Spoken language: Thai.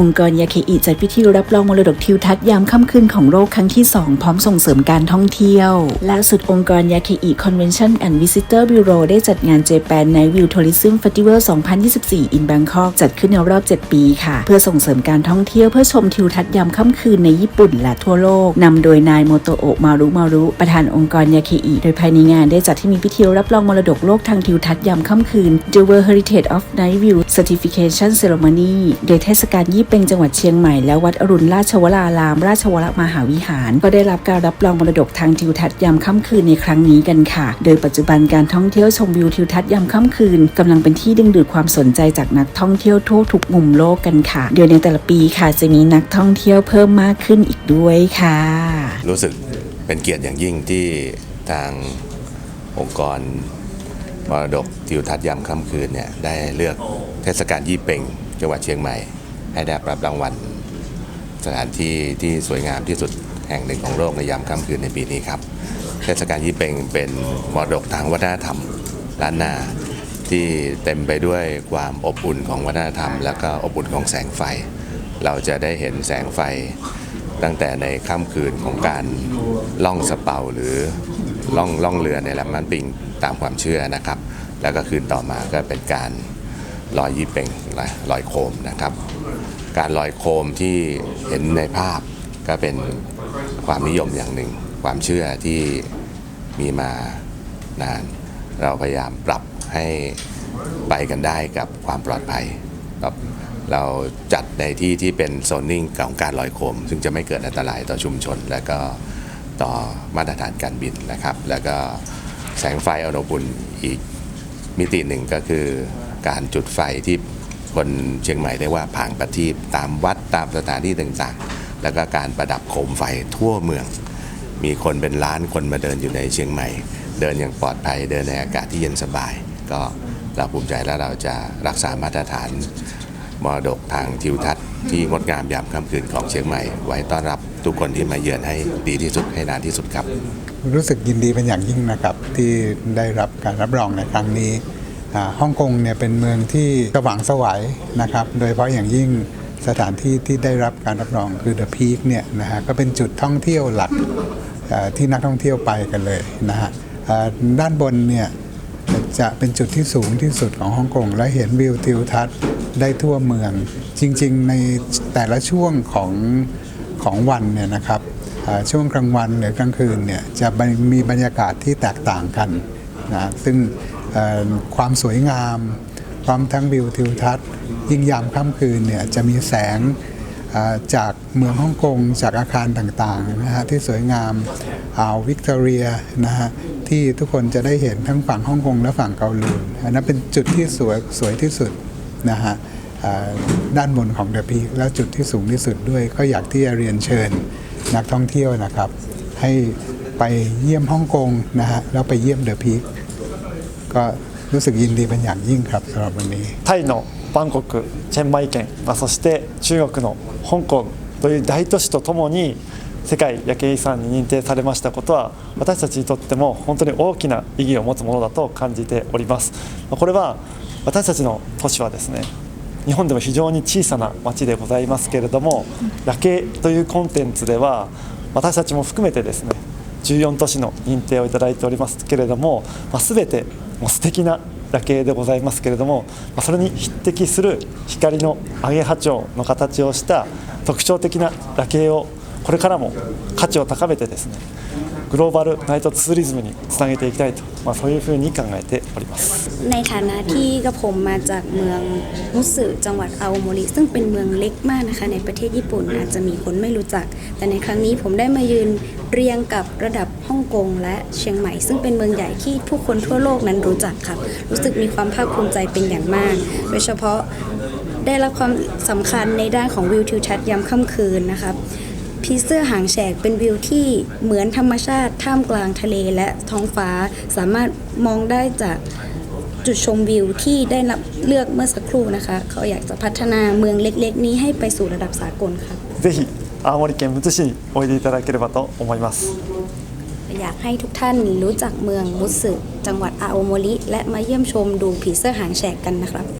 องค์กรยาเคอิจัดพิธีรับรองมรดกทิวทัศน์ยามค่ำคืนของโลกครั้งที่ 2 พร้อมส่งเสริมการท่องเที่ยวล่าสุดองค์กรยาเคอิ Convention and Visitor Bureau ได้จัดงาน Japan Night View Tourism Festival 2024 in Bangkok จัดขึ้นในรอบ 7 ปีค่ะ เพื่อส่งเสริมการท่องเที่ยวเพื่อชมทิวทัศน์ยามค่ำคืนในญี่ปุ่นและทั่วโลกนำโดยนายโมโตโอะมารุมารุประธานองค์กรยาเคอิโดยภายในงานได้จัดที่มีพิธีรับรองมรดกโลกทางทิวทัศน์ยามค่ำคืน The World Heritage of Night View Certification Ceremony โดยเทศกาลยี่เป็งจังหวัดเชียงใหม่และวัดอรุณราชวราราม ราชวรมหาวิหาร ก็ได้รับการรับรองมรดกทางทิวทัศน์ยามค่ำคืนในครั้งนี้กันค่ะ โดยปัจจุบันการท่องเที่ยวชมวิวทิวทัศน์ยามค่ำคืนกำลังเป็นที่ดึงดูดความสนใจจากนักท่องเที่ยวทั่วทุกมุมโลกกันค่ะ โดยในแต่ละปีค่ะจะมีนักท่องเที่ยวเพิ่มมากขึ้นอีกด้วยค่ะ รู้สึกเป็นเกียรติอย่างยิ่งที่ทางองค์กรมรดกทิวทัศน์ยามค่ำคืนเนี่ยได้เลือกเทศกาลยี่เป่งจังหวัดเชียงใหม่ ให้ได้รับรางวัลสถานที่ที่สวยงามที่สุดแห่งหนึ่งของโลกในยามค่ำคืนในปีนี้ครับเทศกาลยี่เป่งเป็นมรดกทางวัฒนธรรมล้านนาที่เต็มไปด้วยความอบอุ่นของวัฒนธรรม และก็อบอุ่นของแสงไฟ เราจะได้เห็นแสงไฟตั้งแต่ในค่ำคืนของการล่องสเปาหรือล่องล่องเรือในลำน้ำปิงตามความเชื่อนะครับ แล้วก็คืนต่อมาก็เป็นการ ลอยยี่เป่งลอยลอยโคมนะครับ การลอยโคมที่เห็นในภาพก็เป็นความนิยมอย่างหนึ่ง ความเชื่อที่มีมานาน เราพยายามปรับให้ไปกันได้กับความปลอดภัยครับเราจัดในที่ที่เป็นโซนนิ่งของการลอยโคม ซึ่งจะไม่เกิดอันตรายต่อชุมชน และก็ต่อมาตรฐานการบินนะครับ แล้วก็แสงไฟอนุบุญอีกมิติหนึ่งก็คือ การจุดไฟที่คนเชียงใหม่เรียกว่าผางประทีปตามวัดตามสถานที่ต่างๆ แล้วก็การประดับโคมไฟทั่วเมือง มีคนเป็นล้านคนมาเดินอยู่ในเชียงใหม่ เดินอย่างปลอดภัยเดินในอากาศที่เย็นสบาย ก็เราภูมิใจและเราจะรักษามาตรฐานมรดกทางทิวทัศน์ที่งดงามยามค่ำคืนของเชียงใหม่ ไว้ต้อนรับทุกคนที่มาเยือนให้ดีที่สุดให้นานที่สุดครับ รู้สึกยินดีเป็นอย่างยิ่งนะครับที่ได้รับการรับรองในครั้งนี้ ฮ่องกงเนี่ยเป็นเมืองที่สว่างสวัยนะครับ โดยเฉพาะอย่างยิ่งสถานที่ที่ได้รับการรับรองคือ The Peak เนี่ยนะฮะก็เป็นจุดท่องเที่ยวหลักที่นักท่องเที่ยวไปกันเลยนะฮะด้านบนเนี่ยจะเป็นจุดที่สูงที่สุดของฮ่องกงและเห็นวิวทิวทัศน์ได้ทั่วเมือง จริง ๆ ในแต่ละช่วงของของวันเนี่ยนะครับช่วงกลางวันหรือกลางคืนเนี่ยจะมีบรรยากาศที่แตกต่างกันนะซึ่ง ความสวยงาม พร้อมทั้งวิวทิวทัศน์ ยิ่งยามค่ำคืนเนี่ยจะมีแสงจากเมืองฮ่องกงจากอาคารต่างๆนะฮะที่สวยงามอ่าววิกตอเรียนะฮะที่ทุกคนจะได้เห็นทั้งฝั่งฮ่องกงและฝั่งเกาหลีอันนั้นเป็นจุดที่สวยสวยที่สุดนะฮะด้านบนของเดอะพีแล้วจุดที่สูงที่สุดด้วย ก็อยากที่จะเรียนเชิญนักท่องเที่ยวนะครับ ให้ไปเยี่ยมฮ่องกงนะฮะแล้วไปเยี่ยมเดอะพีค ก็รู้สึกยินดีเป็นอย่างยิ่งครับสำหรับวันนี้ タイのバンコク、チェンマイ県、まあ、そして中国の香港という大都市とともに世界夜景遺産に認定されましたことは私たちにとっても本当に大きな意義を持つものだと感じておりますまあこれは私たちの都市はですね日本でも非常に小さな町でございますけれども夜景というコンテンツでは私たちも含めてですね14都市の認定をいただいておりますけれども、まあ、全て もう素敵な夜景でございますけれども、ま、それに匹敵する光のアゲハチョウの形をした特徴的な夜景をこれからも価値を高めてですねグローバルナイトツーリズムにつなげていきたいと、まあ、そういうふうに考えております。 ในฐานะที่กระผมมาจากเมืองมุสึจังหวัดอาโอโมริซึ่งเป็นเมืองเล็กมากนะคะ ในประเทศญี่ปุ่นอาจจะมีคนไม่รู้จัก แต่ในครั้งนี้ผมได้มายืนเรียงกับระดับฮ่องกงและเชียงใหม่ ซึ่งเป็นเมืองใหญ่ที่ผู้คนทั่วโลกนั้นรู้จักครับ รู้สึกมีความภาคภูมิใจเป็นอย่างมาก โดยเฉพาะได้รับความสำคัญในด้านของวิวทิวทัศน์ยามค่ำคืนนะครับ พีเสื้อหางแฉกเป็นวิวที่เหมือนธรรมชาติท่ามกลางทะเลและท้องฟ้า สามารถมองได้จากจุดชมวิวที่ได้รับเลือกเมื่อสักครู่นะคะ เขาอยากจะพัฒนาเมืองเล็กๆ นี้ให้ไปสู่ระดับสากลครับ ぜひ青森県むつ市においでいただければと思います。 อยากให้ทุกท่านรู้จักเมืองมุสึจังหวัดอาโอโมริและมาเยี่ยมชมดูผีเสื้อหางแฉกกันนะครับ